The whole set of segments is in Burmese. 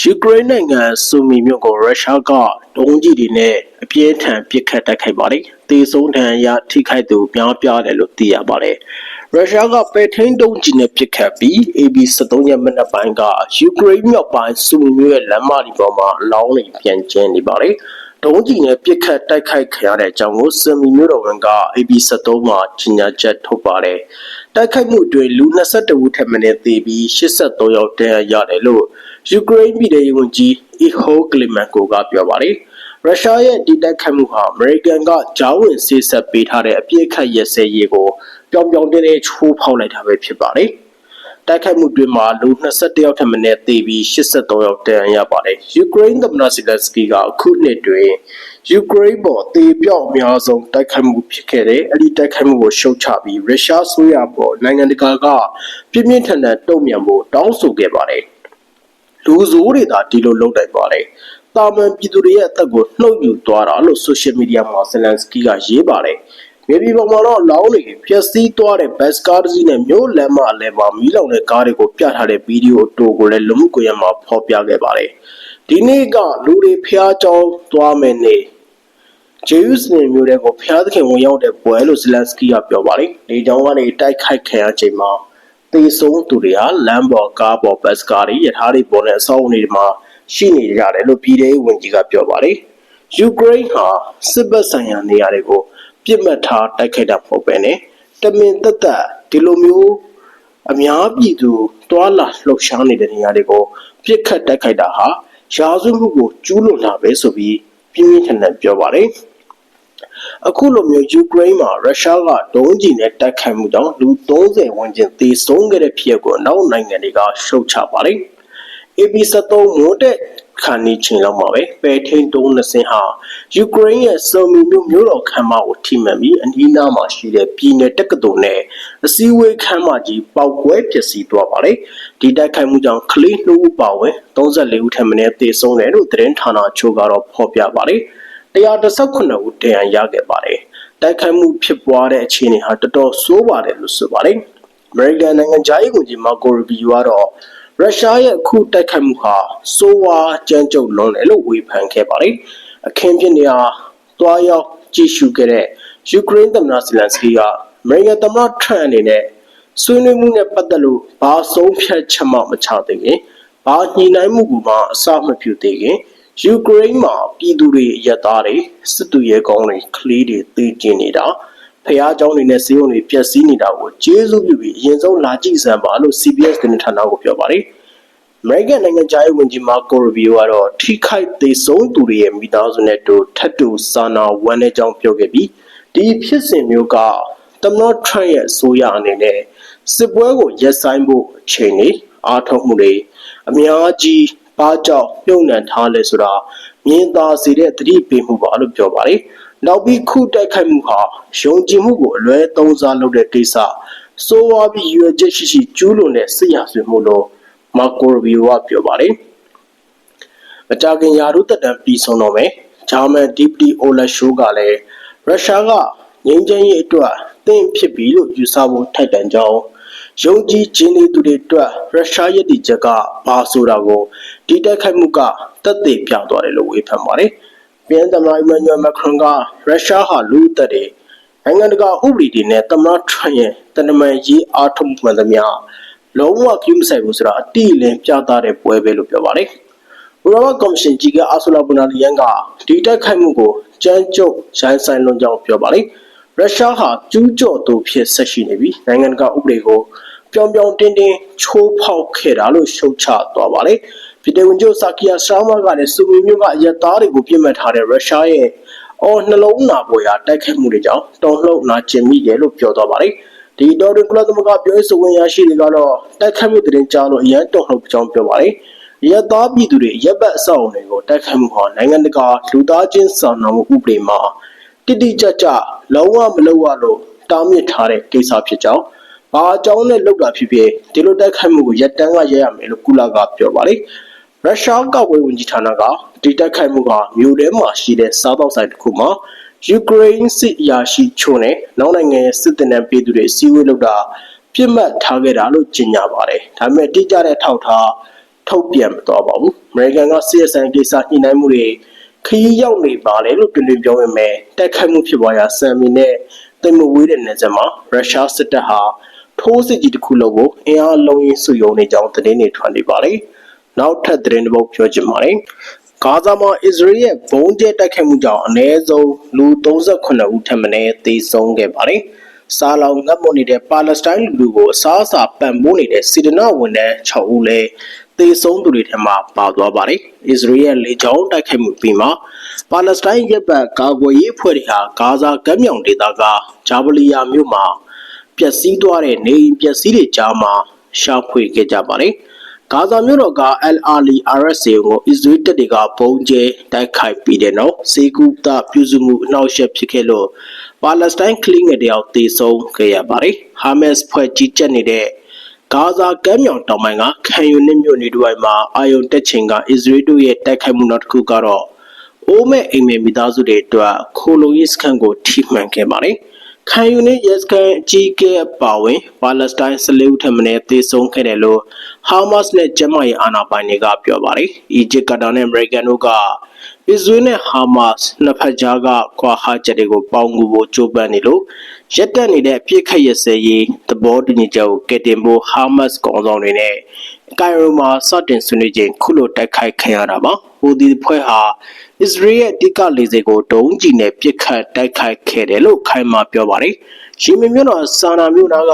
ယူကရိန်းနိုင်ငံဆူမီမြို့ကိုရုရှားကဒုံးကျည်တွေနဲ့အပြင်းထန်ပစ်ခတ်တိုက်ခိုက်ပါတယ်။တေဆုံးဒဏ်ရာထိခိုက်သူများပြားတယ်လို့သိရပါတယ်။ရုရှားကပဲထိန်ဒုံးကျည်နဲ့ပစ်ခတ်ပြီး AB73 ရက်မနက်ပိုင်းကယူကရိန်းမြောက်ပိုင်းဆူမီမြို့ရဲ့လမ်းမကြီးပေါ်မှာအလောင်းတွေပြန်ကျင်းနေပါတယ်။ဒုံးကျည်နဲ့ပစ်ခတ်တိုက်ခိုက်ခံရတဲ့အကြောင်းကိုစင်မီမြို့တော်ဝန်က AB73 မှာကြီးညာချက်ထုတ်ပါတယ်။တိုက်ခိုက်မှုအတွင်းလူ22ဦးထက်မနည်းသေပြီး83ယောက်ဒဏ်ရာရတယ်လို့ ယူကရိန်းပြည်ထောင်ဝန်ကြီးအီဟိုကလီမန်ကိုကပြောပါတယ်။ရုရှားရဲ့ဒီတိုက်ခိုက်မှုဟာအမေရိကန်ကဂျာဝင်ဆေးဆက်ပေးထားတဲ့အပြစ်ခတ်ရစဲရေးကိုပြောင်ပြောင်တင်းတင်းချိုးဖောက်လိုက်တာပဲဖြစ်ပါတယ်။တိုက်ခိုက်မှုတွင်မှာလူ21ယောက်ထက်မနည်းသေပြီး83ယောက်ဒဏ်ရာရပါတယ်။ယူကရိန်းသမ္မတဇီလန်စကီကအခုနှစ်တွင်ယူကရိန်းပေါ်တေပြောက်အများဆုံးတိုက်ခိုက်မှုဖြစ်ခဲ့တဲ့အဲ့ဒီတိုက်ခိုက်မှုကိုရှုတ်ချပြီးရုရှားဆိုရပေါ်နိုင်ငံတကာကပြင်းပြင်းထန်ထန်တုံ့ပြန်ဖို့တောင်းဆိုခဲ့ပါတယ်။ လူဆိုးတွေသာဒီလိုလုပ်နိုင်ပါတယ်။တာမန်ပြည်သူတွေရဲ့အသက်ကိုနှုတ်ယူသွားတာလို့ဆိုရှယ်မီဒီယာမှာဇလန်စကီကရေးပါတယ်။မြေပြင်ပေါ်မှာတော့လောင်းတွေဖျက်ဆီးသွားတဲ့ဘတ်စကားတစ်စီးနဲ့မြို့လမ်းမအလဲမှာမီးလောင်တဲ့ကားတွေကိုပြထားတဲ့ဗီဒီယိုအတူကိုလည်းလူမှုကွန်ရက်မှာဖော်ပြခဲ့ပါတယ်။ဒီနေ့ကလူတွေဖျားကြောင်းသွားမယ်နေဂျေယုစင်မျိုးတွေကိုဖျားသခင်ဝင်ရောက်တဲ့ပွဲလို့ဇလန်စကီကပြောပါတယ်။လေကြောင်းကနေတိုက်ခိုက်ခံရချိန်မှာ တေဆုံးသူတွေဟာလမ်းပေါ်ကားပေါ်ဘတ်စကားတွေရထားတွေပေါ်နဲ့အဆောက်အဦတွေမှာရှိနေကြတယ်လို့ပြည်ထောင်ဝင်ကြီးကပြောပါတယ်။ယူကရိန်းဟာစစ်ဘက်ဆိုင်ရာနေရာတွေကိုပြစ်မှတ်ထားတိုက်ခိုက်တာမဟုတ်ပဲနဲ့တမင်သက်သက်ဒီလိုမျိုးအများပြည်သူတွာလာလှုပ်ရှားနေတဲ့နေရာတွေကိုပြစ်ခတ်တိုက်ခိုက်တာဟာရာဇဝတ်မှုကိုကျူးလွန်တာပဲဆိုပြီးပြင်းပြင်းထန်ထန်ပြောပါတယ်။ အခုလိုမျိုးယူကရိန်းမှာရုရှားကဒုံးကျည်နဲ့တိုက်ခိုက်မှုကြောင့်လူ30ဝန်းကျင်သေဆုံးခဲ့တဲ့ဖြစ်ရပ်ကိုနောက်နိုင်ငံတွေကရှုတ်ချပါတယ်။ AB73 မိုးတက်ခါနေချိန်လောက်မှာပဲပဲထိန်တုံးနှစ်စင်းဟာယူကရိန်းရဲ့ဆော်မီမြို့မြို့တော်ခမ်းမကိုထိမှန်ပြီးအနီးနားမှာရှိတဲ့ပြည်နယ်တက္ကသိုလ်နဲ့အစည်းအဝေးခမ်းမကြီးပောက်ကွဲပျက်စီးသွားပါတယ်။ဒီတိုက်ခိုက်မှုကြောင့်ကလေး2ဦးပါဝင်34ဦးထပ်မံသေဆုံးတယ်လို့သတင်းဌာနချို့ကတော့ဖော်ပြပါတယ်။ 119ဦးဒဏ်ရာရခဲ့ပါတယ်။တိုက်ခိုက်မှုဖြစ်ပွားတဲ့အခြေအနေဟာတော်တော်ဆိုးပါတယ်လို့ဆိုပါတယ်။ American နိုင်ငံသားရေးဝန်ကြီးမာကိုရီဘီယိုကတော့ရုရှားရဲ့အခုတိုက်ခိုက်မှုဟာဆိုးဝါးကြမ်းကြုတ်လွန်တယ်လို့ဝေဖန်ခဲ့ပါတယ်။အခင်းဖြစ်နေရာသွားရောက်ကြည့်ရှုခဲ့တဲ့ယူကရိန်းသမ္မတဇလန်စကီကအမေရိကန်သမ္မတထရန့်အနေနဲ့ဆွေးနွေးမှုနဲ့ပတ်သက်လို့ဘာဆုံးဖြတ်ချက်မှမချသေးခင်ဘာညှိနှိုင်းမှုကမှအစမပြုသေးခင် ယူကရိန်းမှာပြည်သူတွေရက်သားတွေစစ်သူရဲကောင်းတွေကလေးတွေသိကျင်နေတာဖះเจ้าတွေနဲ့စေုံတွေပျက်စီးနေတာကိုကျေးဇူးပြုပြီးအရင်ဆုံးလာကြည့်စမ်းပါလို့ CBS သတင်းဌာနကိုပြောပါတယ်။ American နိုင်ငံသားရေးဝန်ကြီးမာကိုရဘီယိုကတော့ထိခိုက်သေးဆုံးသူတွေရဲ့မိသားစုနဲ့တူထပ်တူစာနာဝမ်းနည်းကြောင်းပြောခဲ့ပြီးဒီဖြစ်စဉ်မျိုးကသမ္မတထရန့်ရဲ့အစိုးရအနေနဲ့စစ်ပွဲကိုရပ်ဆိုင်းဖို့အချိန်လေးအားထုတ်မှုတွေအများကြီး ဘာကြောင့်ပြုံနှံထားလဲဆိုတာမြင်သာစေတဲ့သတိပေးမှုပါလို့ပြောပါတယ်။နောက်ပြီးခုတိုက်ခိုက်မှုဟာယုံကြည်မှုကိုအလွဲသုံးစားလုပ်တဲ့ကိစ္စစိုးဝါးပြီးရွေချက်ရှိရှိကျူးလွန်တဲ့စစ်ရာဇဝတ်မှုလို့မာကိုရဘီယိုကပြောပါတယ်။မကြခင်ယာရုတက်တံပြီးဆုံးတော့မယ်။ဂျာမန်ဒီပတီအိုလက်ရှိုးကလည်းရုရှားကငြိမ်းချမ်းရေးအတွက်သင့်ဖြစ်ပြီလို့ယူဆဖို့ထိုက်တန်ကြောင်းယုံကြည်ခြင်းတွေသူတွေအတွက်ရုရှားရည်တည်ချက်ကဘာဆိုတာကို ဒီတိုက်ခိုက်မှုကတက်သေးပြသွားတယ်လို့ဝေဖန်ပါတယ်။ပြန်သမ္မတအီမန်နျူယ်မက်ခရွန်ကရုရှားဟာလူသက်တွေနိုင်ငံတကာဥပဒေတွေနဲ့သမ္မတထရန့်ရဲ့တနမန်ရေးအားထုတ်မှန်သမျှလုံးဝကျူးမဆိုင်ဘူးဆိုတာအတိအလင်းပြသတဲ့ပွဲပဲလို့ပြောပါတယ်။ဥရောပကော်မရှင်ကြီးကအာဆူလာဘူနာလီယန်ကဒီတိုက်ခိုက်မှုကိုကြမ်းကြုတ်ရိုင်းဆိုင်လွန်ကြောင်းပြောပါတယ်။ရုရှားဟာကျူးကျော်သူဖြစ်ဆက်ရှိနေပြီးနိုင်ငံတကာဥပဒေကိုပြောင်ပြောင်တင်းတင်းချိုးဖောက်ခဲ့တာလို့ရှုတ်ချသွားပါတယ်။ ပြည်ထောင်စုစာကီယာစတာမာကလည်းစူမီမျိုးကအရက်သားတွေကိုပြစ်မှတ်ထားတဲ့ရုရှားရဲ့အော်နှလုံးနာပေါ်ရာတိုက်ခိုက်မှုတွေကြောင့်တုံ့လှုပ်နာကျင်မိတယ်လို့ပြောသွားပါတယ်။ဒီတော်ရင်ကလသမကပြောရေးဆိုခွင့်ရရှိတွေကတော့တိုက်ခိုက်မှုတရင်ကြားလို့အရန်တုံ့လှုပ်ကြောင်းပြောပါတယ်။ရက်သားပြည်သူတွေရက်ဘက်အဆောက်အုံတွေကိုတိုက်ခိုက်မှုဟာနိုင်ငံတကာလူသားချင်းစာနာမှုဥပဒေမှာတိတိကျကျလုံးဝမလုပ်ရလို့တားမြစ်ထားတဲ့ကိစ္စဖြစ်ကြောင်းဘာအကြောင်းနဲ့လုပ်တာဖြစ်ဖြစ်ဒီလိုတိုက်ခိုက်မှုကိုရပ်တန်းကရရမယ်လို့ကုလကပြောပါတယ် ရုရှားကောက်ွယ်ဝန်ကြီးဌာနကဒီတိုက်ခိုက်မှုကမြို့ထဲမှာရှိတဲ့စားပေါက်ဆိုင်တစ်ခုမှာယူကရိန်းစစ်အရာရှိချို့နဲ့နောက်နိုင်ငံရဲ့စစ်တပ်နဲ့ပြည်သူတွေစီးဝေးလုပ်တာပြစ်မှတ်ထားခဲ့တာလို့ကြေညာပါတယ်ဒါပေမဲ့တိကျတဲ့ထောက်ထားထုတ်ပြန်မသွားပါဘူး။ American က CSN ကိစ္စညှိနှိုင်းမှုတွေခရီးရောက်နေပါလေလို့တွင်တွင်ပြောပေမဲ့တိုက်ခိုက်မှုဖြစ်ပွားရာဆမ်မီနဲ့တိမ်မဝေးတဲ့နယ်စပ်မှာရုရှားစစ်တပ်ဟာထိုးစစ်ကြီးတစ်ခုလုံးကိုအင်အားလုံးရင်းစုယုံနေကြောင်းသတင်းတွေထွက်နေပါတယ်။ နောက်ထပ်သတင်းတစ်ပုဒ်ပြောချင်ပါတယ်။ဂါဇာမှာအစ္စရေးရဲ့ဘုံကျဲတိုက်ခိုက်မှုကြောင့်အနည်းဆုံးလူ38ဦးထပ်မံသေဆုံးခဲ့ပါတယ်။စားလောင်ငတ်မွနေတဲ့ပါလက်စတိုင်းလူလူကိုအစားအစာပံ့ပိုးနေတဲ့စီဒနာဝန်ထမ်း6ဦးလည်းသေဆုံးသူတွေထဲမှာပါသွားပါတယ်။အစ္စရေးရဲ့လေကြောင်းတိုက်ခိုက်မှုပြီးမှပါလက်စတိုင်းရပ်ပတ်ကာကွယ်ရေးအဖွဲ့တွေဟာဂါဇာကမ်းမြောင်ဒေသကဂျာဗလီယာမြို့မှာပျက်စီးသွားတဲ့နေအိမ်ပျက်စီးတွေကြားမှာရှာဖွေခဲ့ကြပါတယ်။ ဂါဇာမြို့တော်က El Ali RSA ကိုအစ္စရေးတပ်တွေကပုံကျဲတိုက်ခိုက်ပြီးတဲ့နောက်စေကူတာပြုစုမှုအနောက်ရှက်ဖြစ်ခဲ့လို့ပါလက်စတိုင်းကလင်းငယ်တယောက်သေဆုံးခဲ့ရပါတယ်။ဟာမက်စ်ဖွဲ့ကြီးကြပ်နေတဲ့ဂါဇာကမ်းမြောင်တောင်ပိုင်းကခံယူနစ်မြို့နေတို့မှာအာယုန်တက်ချိန်ကအစ္စရေးတို့ရဲ့တိုက်ခိုက်မှုနောက်တစ်ခုကတော့အိုးမဲ့အိမ်မဲ့မိသားစုတွေအတွက်ခိုလိုရေးစခန်းကိုထိမှန်ခဲ့ပါတယ်။ ခံယူနစ်ရက်စကန်အကြီးအကဲအပါဝင်ပါလက်စတိုင်း14ဦးထက်မနည်းသေဆုံးခဲ့တယ်လို့ဟာမတ်စ်နဲ့ဂျမတ်ရဲ့အာဏာပိုင်တွေကပြောပါတယ်။အီဂျစ်ကတာနဲ့အမေရိကန်တို့ကအစ္စရေးနဲ့ဟာမတ်စ်နှစ်ဖက်ကြားကကွာဟာချက်တွေကိုပေါင်းကူဖို့ကြိုးပမ်းနေလို့ရက်တက်နေတဲ့အပြစ်ခတ်ရစဲရေးသဘောတူညီချက်ကိုကက်တင်ဖို့ဟာမတ်စ်ကောင်ဆောင်တွေနဲ့ ကိုင်ရိုမှာစတင်ဆွေးနွေးခြင်းခုလိုတိုက်ခိုက်ခံရတာပါ။ဟူဒီဖွဲ့ဟာအစ္စရေးရဲ့အဓိကလေဆိပ်ကိုဒုံးကျည်နဲ့ပစ်ခတ်တိုက်ခိုက်ခဲ့တယ်လို့ခိုင်မာပြောပါတယ်။ရီမင်မြို့တော်ဆာနာမြို့နာက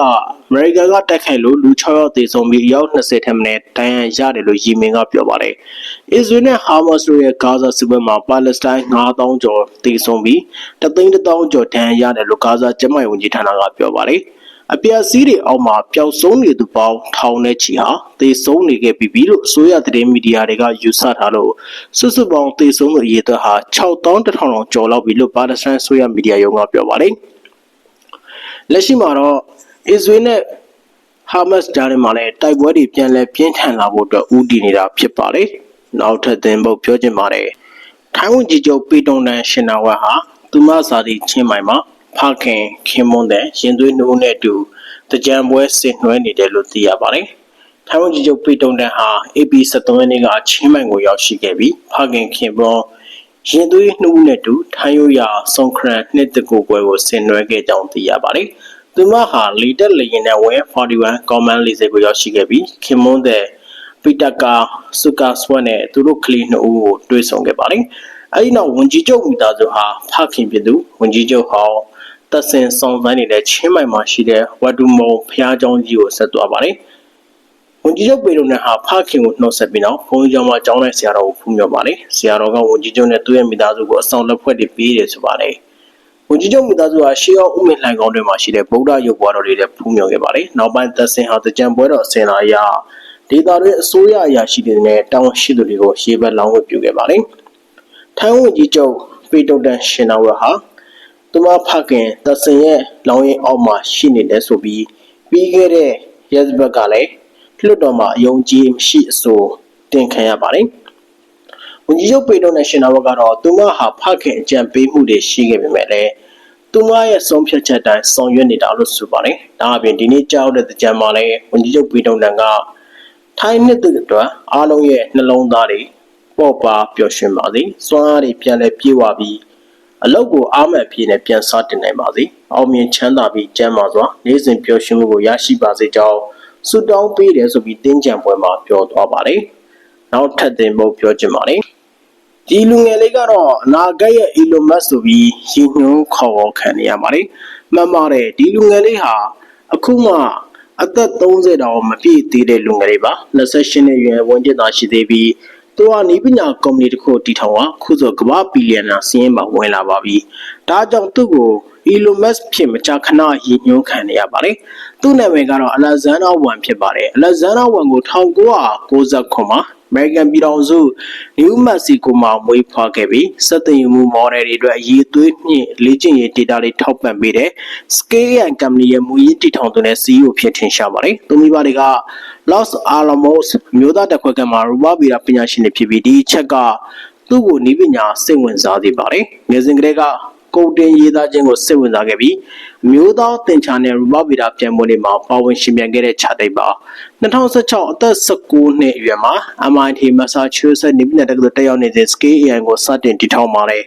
အမေရိကန်ကတိုက်ခိုက်လို့လူ6ယောက်သေဆုံးပြီးအယောက်20ထက်မနည်းဒဏ်ရာရတယ်လို့ရီမင်ကပြောပါတယ်။အစ္စရေးနဲ့ဟာမတ်စ်တို့ရဲ့ဂါဇာစစ်ပွဲမှာပါလက်စတိုင်း9000ကျော်သေဆုံးပြီးတသိန်း1000ကျော်ဒဏ်ရာရတယ်လို့ဂါဇာကျန်းမာရေးဝန်ကြီးဌာနကပြောပါတယ်။ အပြက်စီးတွေအောက်မှာပျောက်ဆုံးနေသူပေါင်းထောင်နဲ့ချီဟာသေဆုံးနေခဲ့ပြီလို့အစိုးရသတင်းမီဒီယာတွေကယူဆထားလို့စုစုပေါင်းသေဆုံးသူအရေအတွက်ဟာ6100ကျော်လောက်ပြီလို့ပါလက်စတိုင်းအစိုးရမီဒီယာရုံးကပြောပါတယ်။လက်ရှိမှာတော့အစ္စရေးနဲ့ဟာမတ်စ်ကြားထဲမှာလည်းတိုက်ပွဲတွေပြန်လည်ပြင်းထန်လာဖို့အတွက်ဦးတည်နေတာဖြစ်ပါတယ်။နောက်ထပ်သင်ပုတ်ပြောချင်ပါတယ်။ထိုင်းဝန်ကြီးချုပ်ပေတုံတန်ရှင်နာဝတ်ဟာသူမဇာတိချင်းမိုင်မှာ ဖခင်ခင်မွန်းတဲ့ရင်သွေးနှိုးနဲ့အတူတကြံပွဲဆင်နွှဲနေတယ်လို့သိရပါတယ်။ထိုင်းဝန်ကြီးချုပ်ပေတုံတန်ဟာ AP 73ရက်နေ့ကချင်းမိုင်ကိုရောက်ရှိခဲ့ပြီးဖခင်ခင်မွန်းရင်သွေးနှိုးနဲ့အတူထိုင်းရိုးရာဆွန်ခရန်နှစ်တကူပွဲကိုဆင်နွှဲခဲ့ကြောင်းသိရပါတယ်။သူမဟာလီတက်လေရင်နဲ့ဝင်41 command လေးစိတ်ကိုရောက်ရှိခဲ့ပြီးခင်မွန်းတဲ့ပီတာကာစုကာဆွတ်နဲ့သူတို့ကလေးနှစ်ဦးကိုတွေ့ဆုံခဲ့ပါတယ်။အဲဒီနောက်ဝန်ကြီးချုပ်မိသားစုဟာဖခင်ဖြစ်သူဝန်ကြီးချုပ်ဟောင်း သက်စင်ဆောင်ပန်းနေတဲ့ချင်းမိုင်မှာရှိတဲ့ဝတ်တူမုံဖျားကျောင်းကြီးကိုဆက်သွားပါတယ်။ဝန်ကြီးချုပ်ပေရုံနဲ့ဟာဖခင်ကိုနှုတ်ဆက်ပြီးနောက်ဘုန်းကြီးကျောင်းမှာကျောင်းလိုက်ဆရာတော်ကိုဖူးမြော်ပါတယ်။ဆရာတော်ကဝန်ကြီးချုပ်နဲ့သူ့ရဲ့မိသားစုကိုအဆောင်လက်ဖွဲ့တွေပေးတယ်ဆိုပါတယ်။ဝန်ကြီးချုပ်မိသားစုဟာရှေးအောင်ဥမင်လှိုင်ကောင်းတွေမှာရှိတဲ့ဗုဒ္ဓရုပ်ပွားတော်တွေနဲ့ဖူးမြော်ခဲ့ပါတယ်။နောက်ပိုင်းသက်စင်ဟာတကြံပွဲတော်ဆင်လာရဒေတာတွေအစိုးရအရာရှိတွေနဲ့တာဝန်ရှိသူတွေကိုရှေးဘက်လောင်းဝတ်ပြုခဲ့ပါတယ်။ထိုင်းဝန်ကြီးချုပ်ပေတုတ်တန်ရှင်နာဝက်ဟာ သူမဖခင်သစင်ရဲ့လောင်းရင်အောက်မှာရှိနေတယ်ဆိုပြီးပြီးခဲ့တဲ့ရက်စဘက်ကလည်းလွတ်တော်မှာအယုံကြည်မရှိအဆိုတင်ခံရပါတယ်။ဝန်ကြီးချုပ်ပေတော်နဲ့ရှင်နာဝကတော့သူမဟာဖခင်အကြံပေးမှုတွေရှိခဲ့ပေမဲ့လည်းသူမရဲ့ဆုံးဖြတ်ချက်တိုင်းဆောင်ရွက်နေတာလို့ဆိုပါတယ်။ဒါအပြင်ဒီနေ့ကြောက်တဲ့ကြံမှာလည်းဝန်ကြီးချုပ်ပေတော်နန်ကထိုင်းနှစ်သူအတွက်အားလုံးရဲ့နှလုံးသားတွေပေါ့ပါပျော်ရွှင်ပါစေ။စွမ်းအားတွေပြန်လည်ပြေဝပြီး အလုပ်ကိုအားမှန်ပြည့်နဲ့ပြန်စတင်နိုင်ပါစေ။အောင်မြင်ချမ်းသာပြီးကျန်းမာစွာနေ့စဉ်ပျော်ရွှင်မှုကိုရရှိပါစေကြောင်းဆုတောင်းပေးတယ်ဆိုပြီးတင်းကြံပွဲမှာပြောသွားပါတယ်။နောက်ထပ်တင်ဖို့ပြောချင်ပါတယ်။ဒီလူငယ်လေးကတော့အနာဂတ်ရဲ့ Elon Musk ဆိုပြီးရည်ညွှန်းခေါ်ခေါ်ခံနေရပါတယ်။မှန်ပါတယ်ဒီလူငယ်လေးဟာအခုမှအသက်30တောင်မပြည့်သေးတဲ့လူငယ်လေးပါ28နှစ်ရွယ်ဝန်ကျင်သာရှိသေးပြီး သူဟာနီးပညာကုမ္ပဏီတစ်ခုတည်ထောင်တာခုဆိုကမ္ဘာဘီလီယံနာစီးရင်မှာဝင်လာပါပြီ။ဒါကြောင့်သူ့ကို Elon Musk ဖြစ်မကြာခဏရည်ညွှန်းခံနေရပါတယ်။သူ့နာမည်ကတော့ Alexander Wan ဖြစ်ပါတယ်။ Alexander Wan ကို1999မှာ American ပြည်ထောင်စု New Mexico မှာမွေးဖွားခဲ့ပြီးစက်သိမ်မှု model တွေအတွက်အရေးသွေးမြင့်လေ့ကျင့်ရေး data တွေထောက်ပံ့ပေးတဲ့ Scale and Company ရဲ့မူရင်းတည်ထောင်သူနဲ့ CEO ဖြစ်ထင်ရှားပါတယ်။သူမိဘတွေက Los Alamos မြို့သားတက်ခွက်ကမှာရူပဗီဒပညာရှင်တွေဖြစ်ပြီးဒီအချက်ကသူ့ကိုနီးပညာစိတ်ဝင်စားစေပါတယ်။ငယ်စဉ်ကတည်းက ကုန်တင်ရေးသားခြင်းကိုစိတ်ဝင်စားခဲ့ပြီးအမျိုးသားတင်ချာနဲ့ရူပဗေဒပြန်ပွဲတွေမှာပါဝင်ရှင်ပြိုင်ခဲ့တဲ့ခြာတိတ်ပါ2016အသက်19နှစ်အရွယ်မှာ MIT Massachusetts နေပြည်တော်တက္ကသိုလ်တက်ရောက်နေတဲ့ Scale AI ကိုစတင်တည်ထောင်ပါတယ်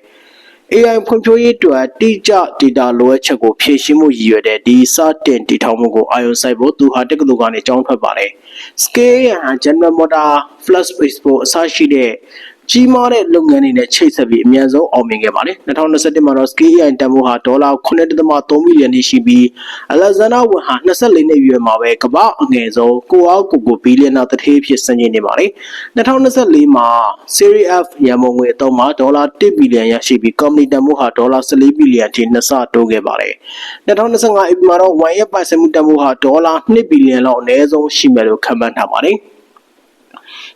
AI ဖွံ့ဖြိုးရေးအတွက်တိကျ data လိုအပ်ချက်ကိုဖြည့်ရှင်းမှုရည်ရွယ်တဲ့ဒီစတင်တည်ထောင်မှုကိုအာရုံစိုက်ဖို့သူဟာတက္ကသိုလ်ကနေကျောင်းထွက်ပါတယ်။ Scale AI ဟာ General Motor, Flash Facebook အစရှိတဲ့ ကြီးမားတဲ့လုပ်ငန်းတွေနဲ့ချိတ်ဆက်ပြီးအများဆုံးအောင်မြင်ခဲ့ပါတယ်။2021မှာတော့ Scale AI တန်ဖိုးဟာဒေါ်လာ9.3မီလီယံထိရှိပြီး Alexander Wan ဟာ24နှစ်အရွယ်မှာပဲကမ္ဘာအငယ်ဆုံးကိုအားကိုကိုဘီလီယံနာတစ်ထေးဖြစ်စံချိန်နေပါတယ်။2024မှာ Series F ရန်ပုံငွေအသုံးမှာဒေါ်လာ1ဘီလီယံရရှိပြီး company တန်ဖိုးဟာဒေါ်လာ14ဘီလီယံထိနှစ်ဆတိုးခဲ့ပါတယ်။2025 AP မှာတော့ Wan ရဲ့ပိုင်ဆိုင်မှုတန်ဖိုးဟာဒေါ်လာ2ဘီလီယံလောက်အနည်းဆုံးရှိမယ်လို့ခန့်မှန်းထားပါတယ်။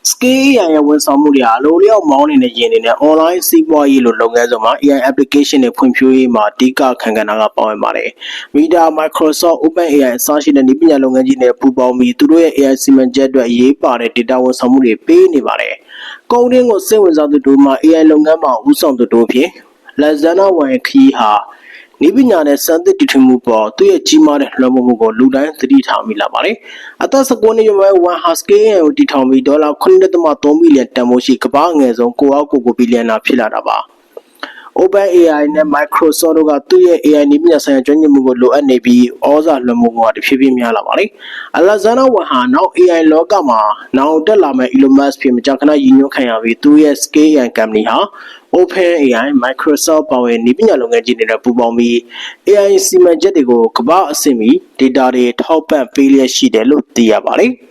Scale AI ရဲ့ဝန်ဆောင်မှုတွေဟာအလိုလျောက်မောင်းနေတဲ့ယင်တွေနဲ့ online စီးပွားရေးလိုလုပ်ငန်းစုံမှာ AI application တွေဖွံ့ဖြိုးရေးမှာအဓိကခံကဏ္ဍကပါဝင်ပါတယ်။ Meta, Microsoft, OpenAI အစရှိတဲ့နည်းပညာလုပ်ငန်းကြီးတွေပူးပေါင်းပြီးသူတို့ရဲ့ AI စီမံချက်အတွက်အရေးပါတဲ့ data ဝန်ဆောင်မှုတွေပေးနေပါတယ်။ကုန်တင်းကိုစိတ်ဝင်စားသူတို့မှာ AI လုပ်ငန်းမှာဦးဆောင်သူတို့ဖြင့် Lazana Wan ခီးဟာ နိပညာနဲ့စံသစ်တည်ထွင်မှုပေါ်သူ့ရဲ့ကြီးမားတဲ့လွှမ်းမိုးမှုကိုလူတိုင်းသတိထားမိလာပါတယ်။အသက်19နှစ်အရွယ်ဝန်ဟာစကေးရန်ကိုတည်ထောင်ပြီးဒေါ်လာ9.3ဘီလီယံတန်ဖိုးရှိကမ္ဘာအငယ်ဆုံးကိုအောက်ကိုကိုဘီလီယံနာဖြစ်လာတာပါ။ OpenAI နဲ့ Microsoft တို့ကသူ့ရဲ့ AI နည်းပညာဆိုင်ရာကျွမ်းကျင်မှုကိုလိုအပ်နေပြီးဩဇာလွှမ်းမိုးမှုကတဖြည်းဖြည်းများလာပါတယ်။ Alexander Wan ဟာနောက် AI လောကမှာနောင်တက်လာမဲ့ Elon Musk ဖြစ်မကြာခဏရည်ညွှန်းခံရပြီးသူ့ရဲ့ Scale AI company ဟာ OpenAI, Microsoft ပါဝင်နည်းပညာလုပ်ငန်းကြီးတွေနဲ့ပူးပေါင်းပြီး AI စီမံချက်တွေကိုကမ္ဘာအဆင့်မီ data တွေထောက်ပံ့ပေးလျက်ရှိတယ်လို့သိရပါတယ်။